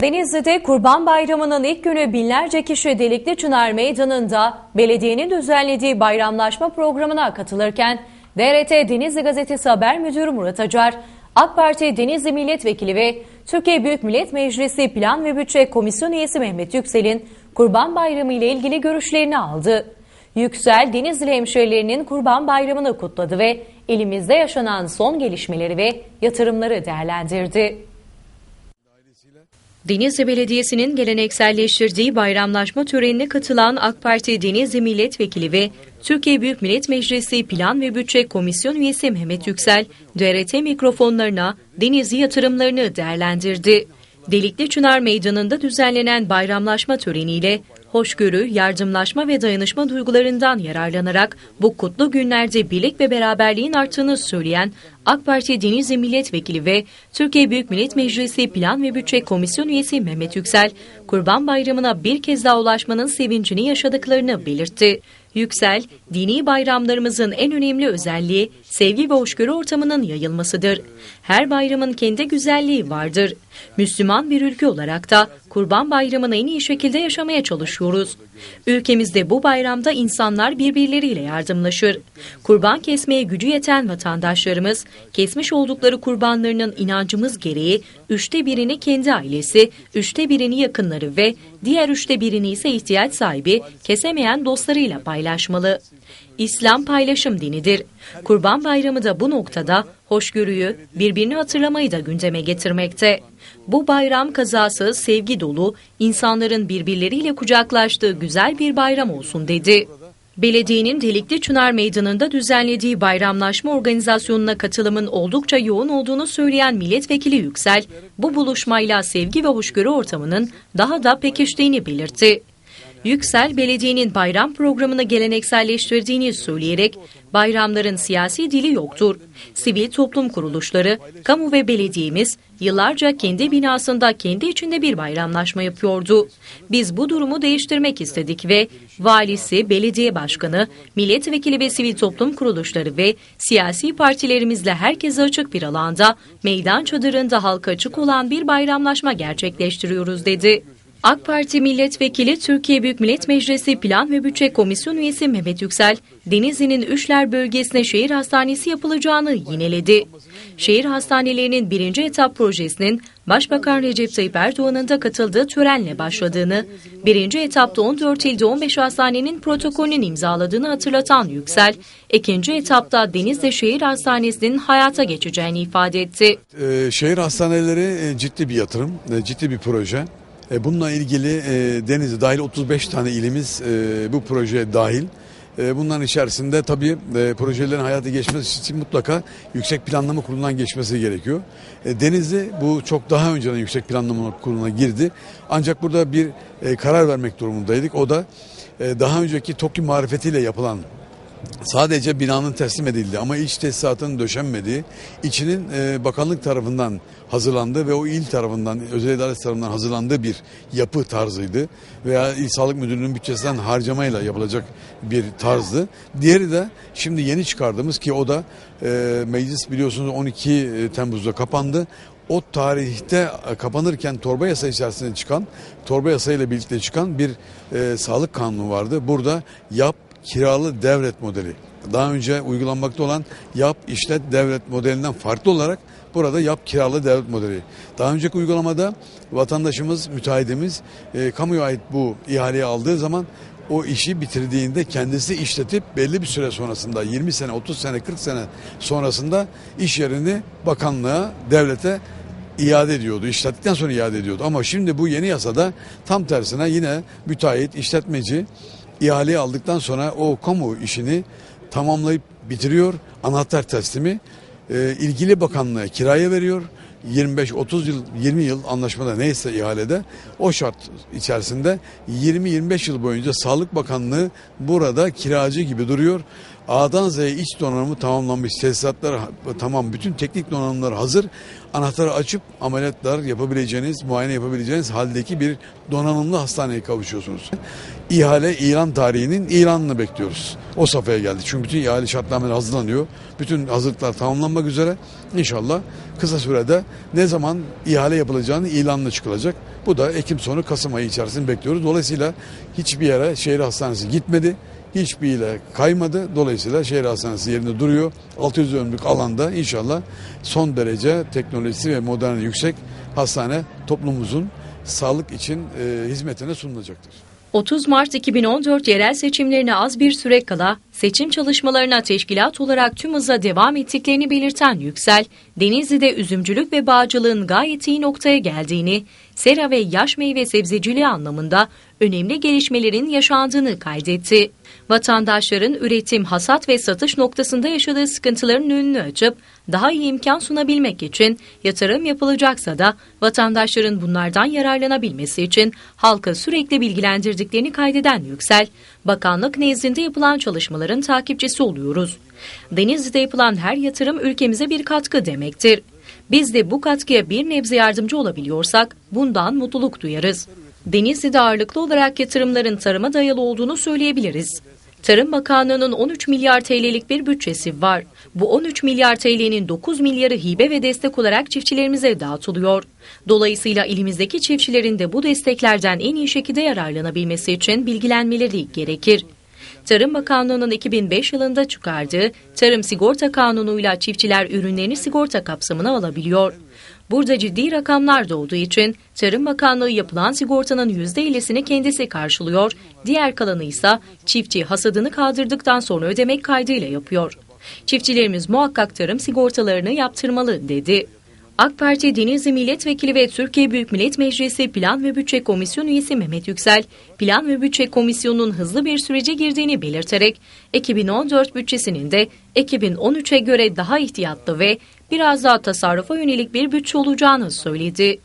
Denizli'de Kurban Bayramı'nın ilk günü binlerce kişi Delikli Çınar Meydanı'nda belediyenin düzenlediği bayramlaşma programına katılırken DRT Denizli Gazetesi Haber Müdürü Murat Acar, AK Parti Denizli Milletvekili ve Türkiye Büyük Millet Meclisi Plan ve Bütçe Komisyon Üyesi Mehmet Yüksel'in Kurban Bayramı ile ilgili görüşlerini aldı. Yüksel, Denizli hemşehrilerinin Kurban Bayramı'nı kutladı ve elimizde yaşanan son gelişmeleri ve yatırımları değerlendirdi. Denizli Belediyesi'nin gelenekselleştirdiği bayramlaşma törenine katılan AK Parti Denizli Milletvekili ve Türkiye Büyük Millet Meclisi Plan ve Bütçe Komisyon Üyesi Mehmet Yüksel, DRT mikrofonlarına Denizli yatırımlarını değerlendirdi. Delikli Çınar Meydanı'nda düzenlenen bayramlaşma töreniyle hoşgörü, yardımlaşma ve dayanışma duygularından yararlanarak bu kutlu günlerde birlik ve beraberliğin arttığını söyleyen AK Parti Denizli Milletvekili ve Türkiye Büyük Millet Meclisi Plan ve Bütçe Komisyon Üyesi Mehmet Yüksel, Kurban Bayramı'na bir kez daha ulaşmanın sevincini yaşadıklarını belirtti. Yüksel, dini bayramlarımızın en önemli özelliği sevgi ve hoşgörü ortamının yayılmasıdır. Her bayramın kendi güzelliği vardır. Müslüman bir ülke olarak da Kurban Bayramı'nı en iyi şekilde yaşamaya çalışıyoruz. Ülkemizde bu bayramda insanlar birbirleriyle yardımlaşır. Kurban kesmeye gücü yeten vatandaşlarımız, kesmiş oldukları kurbanlarının inancımız gereği üçte birini kendi ailesi, üçte birini yakınları ve diğer üçte birini ise ihtiyaç sahibi, kesemeyen dostlarıyla paylaşmalı. İslam paylaşım dinidir. Kurban Bayramı da bu noktada hoşgörüyü, birbirini hatırlamayı da gündeme getirmekte. Bu bayram kazası sevgi dolu, insanların birbirleriyle kucaklaştığı güzel bir bayram olsun dedi. Belediyenin Delikli Çınar Meydanı'nda düzenlediği bayramlaşma organizasyonuna katılımın oldukça yoğun olduğunu söyleyen milletvekili Yüksel, bu buluşmayla sevgi ve hoşgörü ortamının daha da pekiştiğini belirtti. Yüksel, belediyenin bayram programını gelenekselleştirdiğini söyleyerek bayramların siyasi dili yoktur. Sivil toplum kuruluşları, kamu ve belediyemiz yıllarca kendi binasında kendi içinde bir bayramlaşma yapıyordu. Biz bu durumu değiştirmek istedik ve valisi, belediye başkanı, milletvekili ve sivil toplum kuruluşları ve siyasi partilerimizle herkese açık bir alanda, meydan çadırında halka açık olan bir bayramlaşma gerçekleştiriyoruz dedi. AK Parti Milletvekili Türkiye Büyük Millet Meclisi Plan ve Bütçe Komisyon Üyesi Mehmet Yüksel, Denizli'nin Üçler bölgesine şehir hastanesi yapılacağını yineledi. Şehir hastanelerinin birinci etap projesinin Başbakan Recep Tayyip Erdoğan'ın da katıldığı törenle başladığını, birinci etapta 14 ilde 15 hastanenin protokolünün imzaladığını hatırlatan Yüksel, ikinci etapta Denizli Şehir Hastanesi'nin hayata geçeceğini ifade etti. Ee, şehir hastaneleri e, ciddi bir yatırım, e, ciddi bir proje. E, bununla ilgili e, Denizli dahil 35 tane ilimiz e, bu projeye dahil. Bunların içerisinde tabii projelerin hayata geçmesi için mutlaka yüksek planlama kurulundan geçmesi gerekiyor. Denizli bu çok daha önceden yüksek planlama kuruluna girdi. Ancak burada bir karar vermek durumundaydık. O da daha önceki TOKİ marifetiyle yapılan sadece binanın teslim edildi ama iç tesisatının döşenmediği, içinin e, bakanlık tarafından hazırlandığı ve o il tarafından, özel idaret tarafından hazırlandığı bir yapı tarzıydı. Veya İl Sağlık Müdürlüğü'nün bütçesinden harcamayla yapılacak bir tarzdı. Diğeri de şimdi yeni çıkardığımız ki o da e, meclis biliyorsunuz 12 Temmuz'da kapandı o tarihte e, kapanırken torba yasa içerisinde çıkan, torba yasa ile birlikte çıkan bir e, sağlık kanunu vardı. Burada yap, kiralı devlet modeli. Daha önce uygulanmakta olan yap işlet devlet modelinden farklı olarak burada yap kiralı devlet modeli. Daha önceki uygulamada vatandaşımız, müteahhidimiz e, kamuya ait bu ihaleyi aldığı zaman o işi bitirdiğinde kendisi işletip belli bir süre sonrasında 20 sene, 30 sene, 40 sene sonrasında iş yerini bakanlığa, devlete iade ediyordu. İşlettikten sonra iade ediyordu. Ama şimdi bu yeni yasada tam tersine yine müteahhit, işletmeci ihaleyi aldıktan sonra o kamu işini tamamlayıp bitiriyor. Anahtar teslimi e, ilgili bakanlığa kiraya veriyor. 25-30 yıl 20 yıl anlaşmada neyse ihalede o şart içerisinde 20-25 yıl boyunca Sağlık Bakanlığı burada kiracı gibi duruyor. A'dan Z'ye iç donanımı tamamlanmış. Tesisatlar tamam. Bütün teknik donanımlar hazır. Anahtarı açıp ameliyatlar yapabileceğiniz, muayene yapabileceğiniz haldeki bir donanımlı hastaneye kavuşuyorsunuz. İhale ilan tarihinin ilanını bekliyoruz. O safhaya geldi. Çünkü bütün ihale şartnameleri hazırlanıyor. Bütün hazırlıklar tamamlanmak üzere. İnşallah kısa sürede ne zaman ihale yapılacağını ilanla çıkılacak. Bu da Ekim sonu Kasım ayı içerisinde bekliyoruz. Dolayısıyla hiçbir yere şehir hastanesi gitmedi. Hiçbir ile kaymadı. Dolayısıyla şehir hastanesi yerinde duruyor. 600 dönümlük alanda inşallah son derece teknolojisi ve moderni yüksek hastane toplumumuzun sağlık için e, hizmetine sunulacaktır. 30 Mart 2014 yerel seçimlerine az bir süre kala seçim çalışmalarına teşkilat olarak tüm hızla devam ettiklerini belirten Yüksel, Denizli'de üzümcülük ve bağcılığın gayet iyi noktaya geldiğini, sera ve yaş meyve sebzeciliği anlamında önemli gelişmelerin yaşandığını kaydetti. Vatandaşların üretim, hasat ve satış noktasında yaşadığı sıkıntıların önünü açıp daha iyi imkan sunabilmek için yatırım yapılacaksa da vatandaşların bunlardan yararlanabilmesi için halka sürekli bilgilendirdiklerini kaydeden Yüksel, bakanlık nezdinde yapılan çalışmaların takipçisi oluyoruz. Denizli'de yapılan her yatırım ülkemize bir katkı demektir. Biz de bu katkıya bir nebze yardımcı olabiliyorsak bundan mutluluk duyarız. Denizli'de ağırlıklı olarak yatırımların tarıma dayalı olduğunu söyleyebiliriz. Tarım Bakanlığı'nın 13 milyar TL'lik bir bütçesi var. Bu 13 milyar TL'nin 9 milyarı hibe ve destek olarak çiftçilerimize dağıtılıyor. Dolayısıyla ilimizdeki çiftçilerin de bu desteklerden en iyi şekilde yararlanabilmesi için bilgilenmeleri gerekir. Tarım Bakanlığı'nın 2005 yılında çıkardığı Tarım Sigorta Kanunu'yla çiftçiler ürünlerini sigorta kapsamına alabiliyor. Burada ciddi rakamlar da olduğu için Tarım Bakanlığı yapılan sigortanın %50'sini kendisi karşılıyor, diğer kalanı ise çiftçi hasadını kaldırdıktan sonra ödemek kaydıyla yapıyor. Çiftçilerimiz muhakkak tarım sigortalarını yaptırmalı dedi. AK Parti Denizli Milletvekili ve Türkiye Büyük Millet Meclisi Plan ve Bütçe Komisyonu üyesi Mehmet Yüksel, Plan ve Bütçe Komisyonu'nun hızlı bir sürece girdiğini belirterek 2014 bütçesinin de 2013'e göre daha ihtiyatlı ve biraz daha tasarrufa yönelik bir bütçe olacağını söyledi.